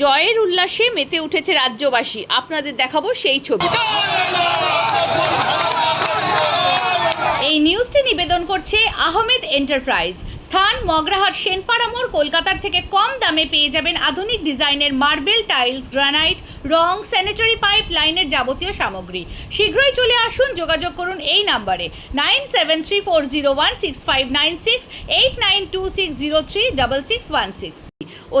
জয়ের উল্লাসে মেতে উঠেছে রাজ্যবাসী। আপনাদের দেখাবো সেই ছবি। এই নিউজটি নিবেদন করছে আহমেদ এন্টারপ্রাইজ। স্থান মগরাহাট সেনপাড়া মোড়, কলকাতার থেকে কম দামে পেয়ে যাবেন আধুনিক ডিজাইনের মার্বেল টাইলস, গ্রানাইট রং স্যানিটারি পাইপ লাইনের যাবতীয় সামগ্রী। শীঘ্রই চলে আসুন, যোগাযোগ করুন এই নাম্বারে। Nine seven three four zero one six five nine six, eight nine two six zero three double six one six.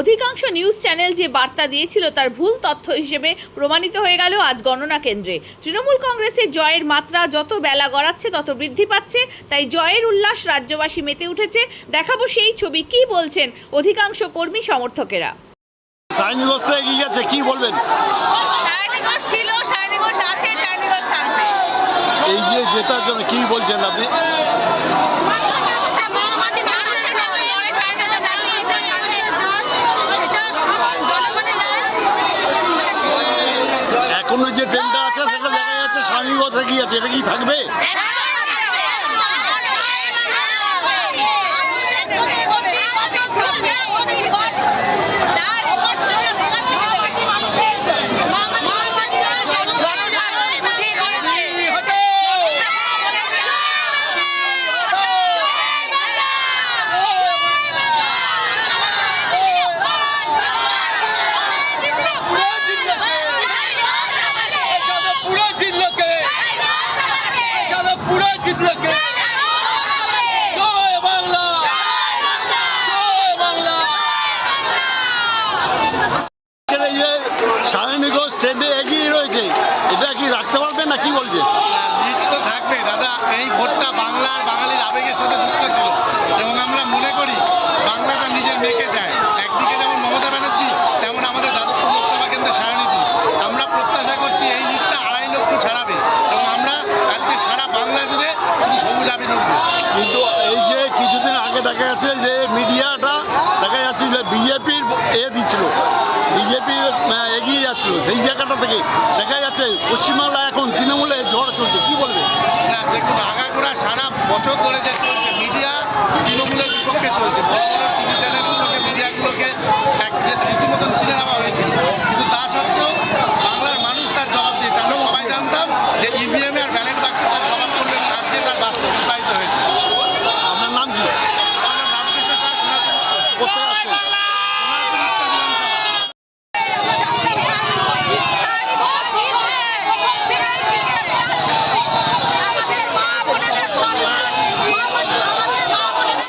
অধিকাংশ নিউজ চ্যানেল যে বার্তা দিয়েছিল তার ভুল তথ্য হিসেবে প্রমাণিত হয়ে গেল আজ গণনা কেন্দ্রে। তৃণমূল কংগ্রেসের জয়ের মাত্রা যত বেলা গড়াচ্ছে, তত বৃদ্ধি পাচ্ছে, তাই জয়ের উল্লাস রাজ্যবাসী মেতে উঠেছে। দেখাবো সেই ছবি কি বলছেন অধিকাংশ কর্মী সমর্থকেরা। সাইনগ্রস্ত এগিয়ে গেছে? কি বলবেন? ছিল আছে থাকবে। এই যে জেতার জন্য কি বলছেন আপনি? এখনও যে ট্রেনটা আছে সেটা দেখা যাচ্ছে স্বামীগঞ্জ এগিয়ে আছে এটা কি থাকবে। সায়নীগঞ্জ ট্রেনে এগিয়ে রয়েছে এটা কি রাখতে পারবেন না কি বলছে থাকবে দাদা এই ভোটটা বাংলার বাঙালির আবেগের সাথে যুক্ত ছিল উঠবে কিন্তু এই যে কিছুদিন আগে দেখা যাচ্ছে যে মিডিয়াটা দেখা যাচ্ছে যে বিজেপির এ দিচ্ছিল বিজেপি এগিয়ে যাচ্ছিল সেই জায়গাটা থেকে। দেখা যাচ্ছে পশ্চিমবাংলা এখন তৃণমূলে ঝড় চলছে কি বলবে? না দেখুন আগাগোড়া সারা বছর ধরে যে